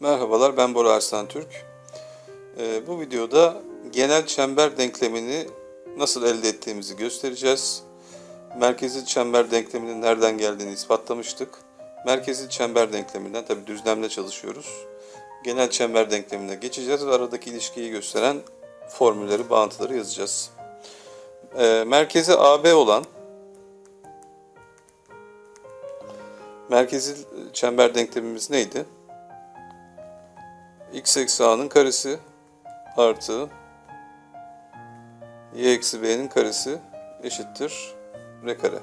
Merhabalar ben Bora Arslan Türk. Ee, bu videoda genel çember denklemini nasıl elde ettiğimizi göstereceğiz. Merkezi çember denkleminin nereden geldiğini ispatlamıştık. Merkezi çember denkleminden tabi düzlemle çalışıyoruz. Genel çember denklemine geçeceğiz ve aradaki ilişkiyi gösteren formülleri, bağıntıları yazacağız. Ee, merkezi AB olan merkezi çember denklemimiz neydi? X eksi a'nın karesi artı y eksi b'nin karesi eşittir r kare.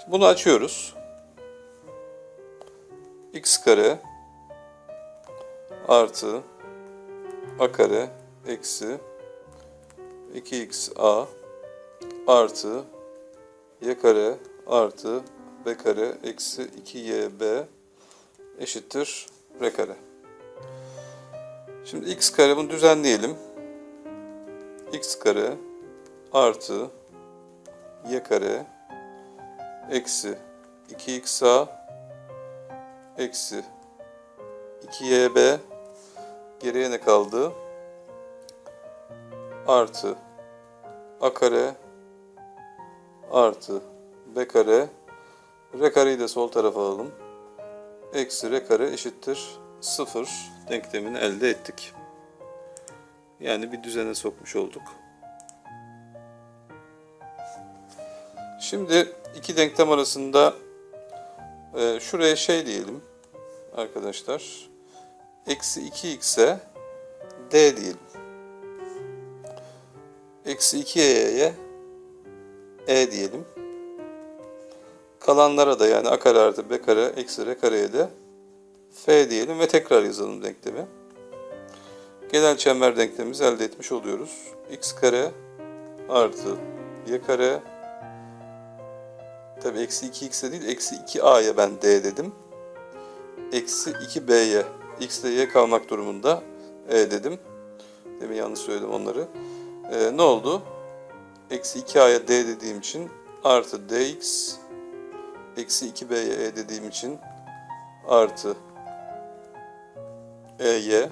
Şimdi bunu açıyoruz. x kare artı a kare eksi 2xa artı y kare artı b kare eksi 2yb eşittir r kare. Şimdi x kare bunu düzenleyelim. x kare artı y kare eksi 2xa eksi 2yb geriye ne kaldı? Artı a kare artı b kare r kareyi de sol tarafa alalım. Eksi r kare eşittir 0 denklemini elde ettik. Yani bir düzene sokmuş olduk. Şimdi iki denklem arasında e, şuraya şey diyelim arkadaşlar. Eksi 2x'e d diyelim. Eksi 2y'ye e diyelim. Kalanlara da yani a kare artı b kare eksi r kareye de f diyelim ve tekrar yazalım denklemi. Genel çember denklemimizi elde etmiş oluyoruz. x kare artı y kare tabi eksi 2x'e değil eksi 2a'ya ben d dedim. Eksi 2b'ye x ile y kalmak durumunda e dedim. Demin yanlış söyledim onları. Ee, ne oldu? Eksi 2a'ya d dediğim için artı dx eksi 2b'ye e dediğim için artı ey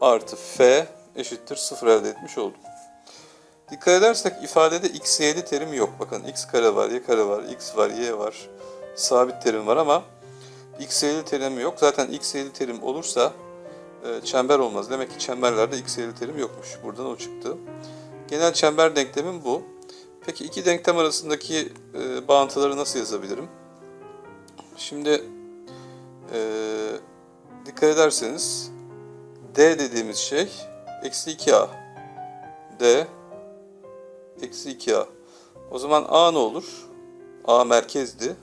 artı f eşittir 0 elde etmiş oldum. Dikkat edersek ifadede x, y'li terim yok. Bakın x kare var, y kare var, x var, y var. Sabit terim var ama x, y'li terim yok. Zaten x, y'li terim olursa e, çember olmaz. Demek ki çemberlerde x, y'li terim yokmuş. Buradan o çıktı. Genel çember denklemim bu. Peki iki denklem arasındaki e, bağıntıları nasıl yazabilirim? Şimdi e, dikkat ederseniz d dediğimiz şey eksi 2a. d eksi 2a. O zaman a ne olur? a merkezdi.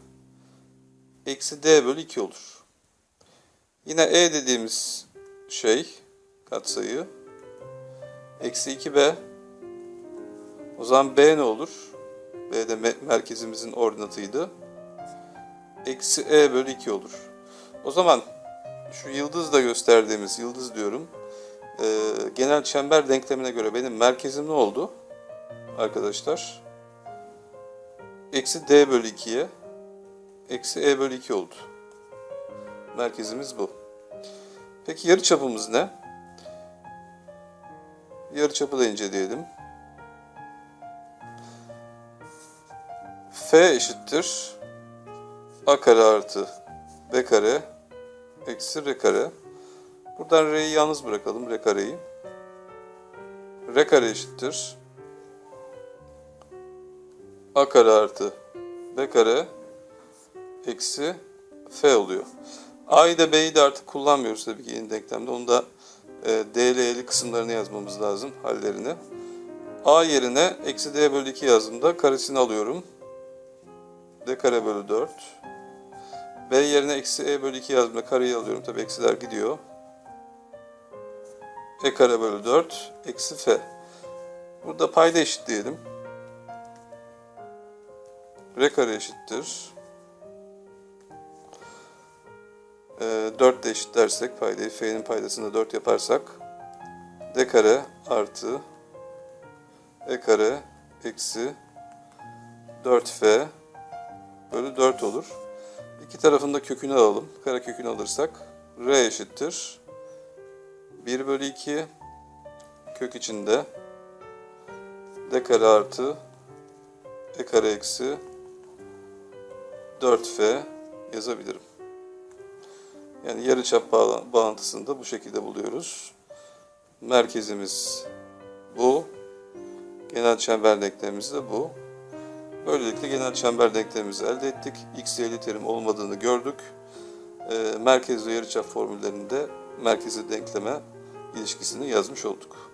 Eksi d bölü 2 olur. Yine e dediğimiz şey katsayı eksi 2b o zaman B ne olur? B de merkezimizin ordinatıydı. Eksi E bölü 2 olur. O zaman şu yıldızla gösterdiğimiz yıldız diyorum. E, genel çember denklemine göre benim merkezim ne oldu? Arkadaşlar. Eksi D bölü 2'ye eksi E bölü 2 oldu. Merkezimiz bu. Peki yarı çapımız ne? Yarı çapı da inceleyelim. f eşittir a kare artı b kare eksi r kare. Buradan r'yi yalnız bırakalım r kareyi. r kare eşittir a kare artı b kare eksi f oluyor. a'yı da b'yi de artık kullanmıyoruz tabii ki yeni denklemde. Onu da e, d ile e'li kısımlarını yazmamız lazım hallerini. a yerine eksi d bölü 2 yazdığımda karesini alıyorum d kare bölü 4. B yerine eksi e bölü 2 yazdığımda kareyi alıyorum. Tabi eksiler gidiyor. E kare bölü 4 eksi f. Burada payda eşitleyelim. R kare eşittir. E, 4 de eşitlersek paydayı f'nin paydasını 4 yaparsak d kare artı e kare eksi 4f bölü 4 olur. İki tarafında kökünü alalım. Kare kökünü alırsak r eşittir 1 bölü 2 kök içinde d kare artı e kare eksi 4f yazabilirim. Yani yarıçap bağla- bağıntısını da bu şekilde buluyoruz. Merkezimiz bu. Genel çember denklemimiz de bu. Böylelikle genel çember denklemimizi elde ettik. X, Y'li terim olmadığını gördük. Ee, merkezli yarıçap formüllerinde merkezi denkleme ilişkisini yazmış olduk.